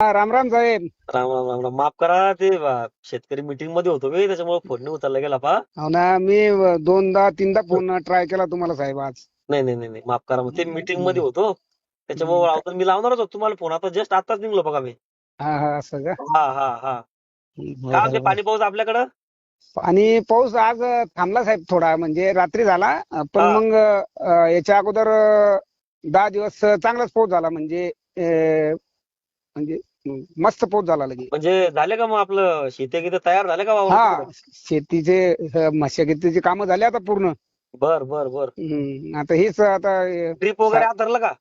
राम राम साहेब. राम राम राम राम. माफ करा ते बा- शेतकरी मीटिंगमध्ये होतो त्याच्यामुळे फोन नाही उचलला गेला पा हो ना मी दोनदा तीनदा फोन ट्राय केला तुम्हाला साहेब आज. नाही नाही नाही नाही, माफ करा मग ते मीटिंगमध्ये होतो. त्याच्यामुळे मी लावणारच होतो तुम्हाला फोन आता जस्ट आताच निघलो बघा मी. हा हा असं का? हा हा हा. काय म्हणते. पाणी पाऊस आपल्याकडं? आणि पाऊस आज अ, थांबला साहेब थोडा म्हणजे रात्री झाला. अ, पण हा. मग अ, याच्या अगोदर अ, दहा दिवस चांगलाच पाऊस झाला म्हणजे अ, म्हणजे मस्त पाऊस झाला लगे म्हणजे झाले का मग आपलं शेती गीते तयार झाले का वावर हा शेतीचे मशागतीचे कामं झाले आता पूर्ण. बर बर बर. हम्म, आता हेच आता अ, ड्रीप वगैरे आदरलं का?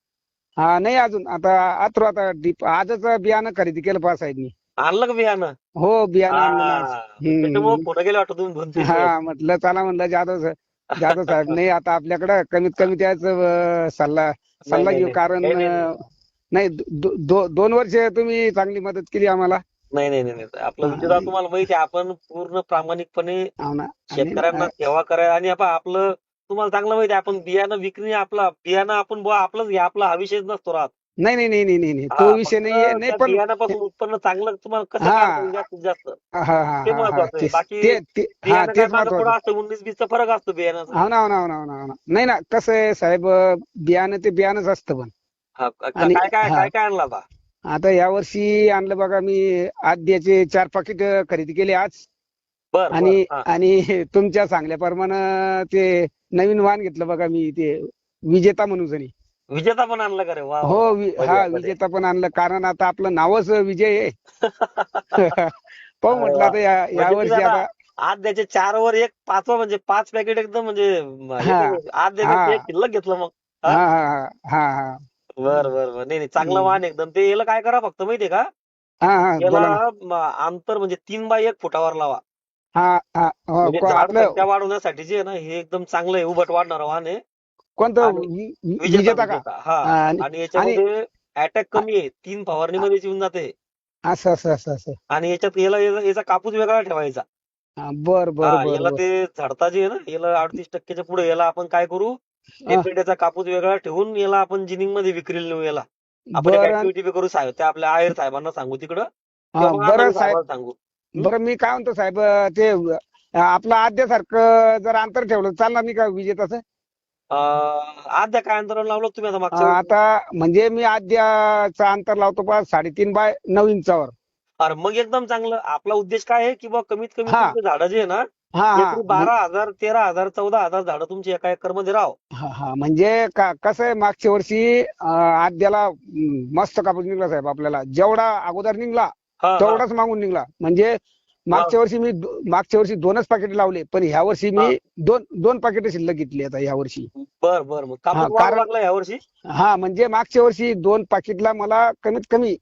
हा नाही अजून. आता आतरू आता डीप आजच बियाणं खरेदी केलं पहा साहेब मी आणलं का बियाणं? हो बियाणं आणलं ना आज. हा, हम्म. त्याच्यामुळे फोन गेले वाटतं तुम्ही दोन तीन दिवस. हा म्हटलं चला म्हणलं जाधव सा- जाधव साहेब नाही आता आपल्याकडं कमीत कमी त्याच अं, सल्ला सल्ला नाही, घेऊ नाही. कारण नाही, नाही, अं, नाही दो- दो- दोन वर्ष तुम्ही चांगली मदत केली आम्हाला नाही नाही नाही नाही. आपलं हा, आणि- तुम्हाला माहिती आहे आपण पूर्ण प्रामाणिकपणे हो ना. आणि- शेतकऱ्यांना सेवा करायला आणि आपण आपलं तुम्हाला चांगलं माहिती आहे आपण बियाणं विक्री आपला बियाणं आपण बुवा आपलंच घ्या आपला हा विषयच नसतो राहत नाही नाही नाही नाही नाही नाही. हा, तो विषय फक्त नाहीये नाही त्या पण बियाणापासून उत्पन्न चांगलं तुम्हाला कसं हा. काढता येईल जास्तीत जास्त हा हा हा ते हा, महत्वाचं आहे. तेच- बाकी ते- ते- हा बियाणं काय तेच मागं पुढं महत्वाचं असतं उन्नीस बीसचा फरक असतो बियाणाचा हो ना हो ना हो ना हो ना नाही ना कसं आहे साहेब बियाणं ते बियाणंच असतं पण आणि- काय काय. काय काय आणला आता आता या वर्षी आणलं बघा मी आद्याचे चार पाकिट खरेदी केले आज बर आणि. आणि तुमच्या सांगल्याप्रमाणे ते नवीन वाहन घेतलं बघा मी ते विजेता म्हणून जणी विजेता पण आणला का रे वा हो हा. विजेता पण आणलं कारण आता आपलं नावच विजय आहे पाहू म्हटलं. आता या म्हणजे वर्षी आता आज त्याचे चार वर एक पाचवा म्हणजे पाच पॅकेट एकदम म्हणजे. एक शिल्लक घेतलं मग हा हा हा बर बर बर. नाही नाही चांगलं. वाहन एकदम. ते याला काय करा फक्त माहितीये का? हा हा बोला ना. याला म- अंतर म्हणजे तीन बाय एक फुटावर लावा. हा हा हो, म्हणजे को- झाड आपलं संख्या वाढवण्यासाठी जे आहे ना हे एकदम चांगलं आहे उभट वाढणार वाहन आहे. कोणतं? आणि वि- वि- विजेता का? विजेता. हा. आणि आणि याच्यामध्ये अटॅक कमी आहे. तीन फवारणीमध्ये येऊन जाते. असं असं असं असं. आणि याच्यात याला याचा याचा कापूस वेगळा ठेवायचा. हा, बर बर हा बर याला बर. ते झडता जे आहे ना याला अडतीस टक्क्याच्या पुढे याला आपण काय करू. एक पेट्याचा कापूस वेगळा ठेवून याला आपण जिनिंगमध्ये विक्रीला नेऊ याला. आपण एक बरं. ऍक्टिव्हिटी करू साहेब. त्या आपल्या आहेर साहेबांना सांगू तिकडं हा, किंवा बरं आनंद साहेब. साहेबांना सांगू. बरं मी काय म्हणतो साहेब ते अं, आपलं आद्यासारखं जर अंतर ठेवलं चालणार नाही का विजेताचं अं, आद्या काय अंतरावर लावलं तुम्ही आता अं, मागच्या वेळी? आता म्हणजे मी आद्याचं अंतर लावतो पहा साडेतीन बाय नऊ इंचावर. अरे मग एकदम चांगलं. आपला उद्देश काय आहे की बा कमीत कमी हा. तुमचे झाडं जे आहे ना एकरी बारा हजार तेरा हजार चौदा हजार झाडं तुमची एका एकरमध्ये राव हा हा. म्हणजे का- कसं आहे मागच्या वर्षी आद्याला मस्त कापूस निघला साहेब आपल्याला. जेवढा अगोदर निघला हा, हा. तेवढाच मागून निघला. म्हणजे मागच्या वर्षी मी दो- मागच्या वर्षी दोनच पाकिट लावले पण ह्या वर्षी मी दोन दोन पाकिट शिल्लक घेतली आता ह्या वर्षी. बर बर. मग हा, कापूस वाढ कारण- लागला यावर्षी हा म्हणजे मागच्या वर्षी दोन पाकिटला मला कमीत कमी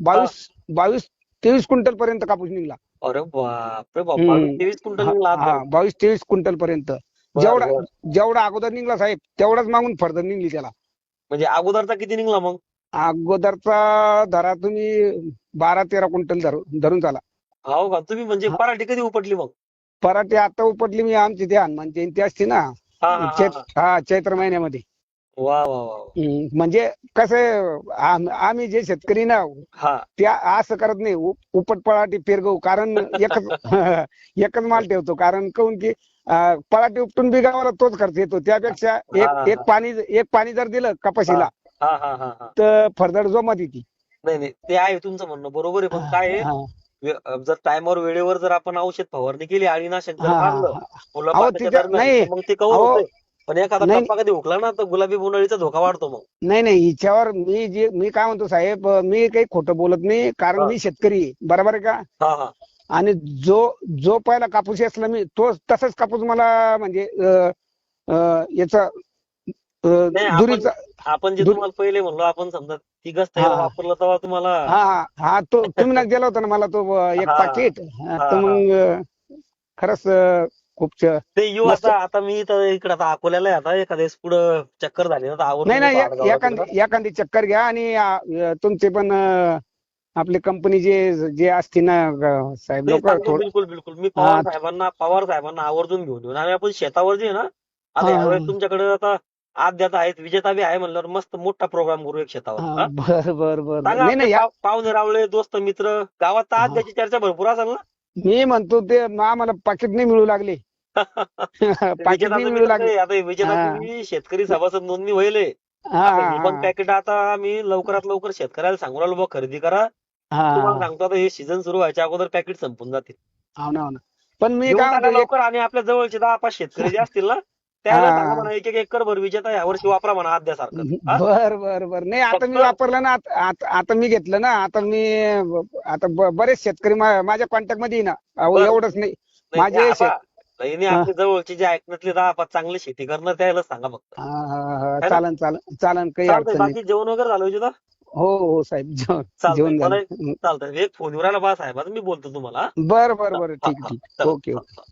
बावीस बावीस तेवीस क्विंटल पर्यंत कापूस निघला. अरे बापरे बाप. बावीस तेवीस क्विंटल निघाला हा आता. बावीस तेवीस क्विंटल पर्यंत जेवढा बर. जेवढा अगोदर निघला साहेब तेवढाच मागून फर्दर निघली त्याला म्हणजे अगोदरचा किती निघला मग अगोदरचा धरा तुम्ही बारा तेरा क्विंटल धरू- धरून चाला हो का तुम्ही म्हणजे हा. पराठी कधी उपटली मग पराठी आता उपटली मी आमची ते हनुमान जयंती असते ना हा हा, हा चैत हा. हा चैत्र महिन्यामध्ये वा वा वा हम्म, म्हणजे कसं आहे, आम- आम्ही जे शेतकरी ना हा. त्या असं करत नाही उप- उपट पळाटी पेरगऊ कारण एकच एकच माल ठेवतो. कारण कहून की अं, पळाटी उपटून बी गावाला तोच खर्च येतो. त्यापेक्षा हा, एक. एक पाणी एक पाणी जर दिलं कपाशीला हा हा हा हा. तर फरदड जोमात येते. नाही नाही ते आहे तुमचं म्हणणं. बरोबर आहे. पण काय आहे हा, वे- जर टायमावर वेळेवर जर आपण औषध फवारणी केली अळीनाशक जर हा, मारलं हा. फुलपात्याच्या तिथे- दरम्यान, नाही. तर मग ते कव्हर अहो, होतंय. पण एखादा नाही. टप्पा कधी हुकला ना तर गुलाबी बोंडअळीचा धोका वाढतो मग नाही नाही हिच्यावर मी जे मी काय म्हणतो साहेब मी काही खोटं बोलत नाही कारण हा. मी शेतकरी आहे. बरोबर आहे का हा हा आणि जो जो पहिला कापूस असला मी तो तसाच कापूस मला म्हणजे अं, अं, याचा अं, नाही, आपण- दुरीचा आपण जे तुम्हाला पहिले म्हणलो आपण समजा तिघच हा, तयार हा. वापरलं तेव्हा तुम्हाला हा हा हा तो तुम्ही ना दिला होता ना मला तो अं, एक हा. पाकिट हा, तर मग अं, खरंच अं, खूप छ- ते येऊ मस्त. आता आता मी तर इकडे आता अकोल्याला आहे आता एखाद्या वेळेस पुढं चक्कर झाली ना तर नाही नाही एखादी चक्कर घ्या आणि अं, तुमचे पण अं, आपले कंपनी जे जे असतील ना साहेब लोक थोडं बिलकुल बिलकुल मी हा. पवार साहेबांना पवार साहेबांना आवर्जून घेऊन येऊन आणि आपण शेतावर जे आहे ना आता हा, यावेळेस. तुमच्याकडे आता आद्यात आहेत विजेता बी आहे म्हणल्यावर मस्त मोठा प्रोग्राम करू एक शेतावर हा, हा? बर बर बर सांगा नाही आपले नाही या- पाव- पाहुणे रावळे दोस्त मित्र गावात तर हा. आद्याची चर्चा भरपूर असेल ना मी म्हणतो ते आम्हाला पाकिट नाही मिळू लागले. पाकिट नाही मिळू लागले. आता विजेता शेतकरी सभासद नोंदणी व्हायले. पण पॅकेट आता आम्ही लवकरात लवकर शेतकऱ्याला सांगू राहिलो बुवा खरेदी करा. तुम्हाला सांगतो आता हे सीझन सुरू व्हायच्या अगोदर पॅकेट संपून जातील. हो ना हो ना. पण मी काय लवकर आणि आपल्या जवळचे दहा पाच शेतकरी जे असतील ना त्याला. सांगा म्हणा एक एक एकर भर विजेता यावर्षी वापरा म्हणा आद्यासारखं हा? बर बर बर. नाही आता मी वापरलं ना आता- आता आता मी घेतलं ना आता मी आता ब- बरेच शेतकरी मा- माझ्या कॉन्टॅक्टमध्ये ना अहो बरं. एवढंच नाही. माझे नाही, शेत- आपा- नाही नाही, आपले जवळचे जे ऐकण्यातले दहा पाच चांगले शेती करणार त्याला सांगा फक्त. हा हा हा. है ना? चालन चालन चालन काही चालतंय अडचण नाही. बाकी जेवण वगैरे झालं विजेता हो? हो साहेब जेवण चालतंय मला झालं. चालतंय. एक फोन येऊन राहिला बा साहेब. आता मी बोलतो तुम्हाला हा? बर बर बर. ठीक ठीक ओके ओके.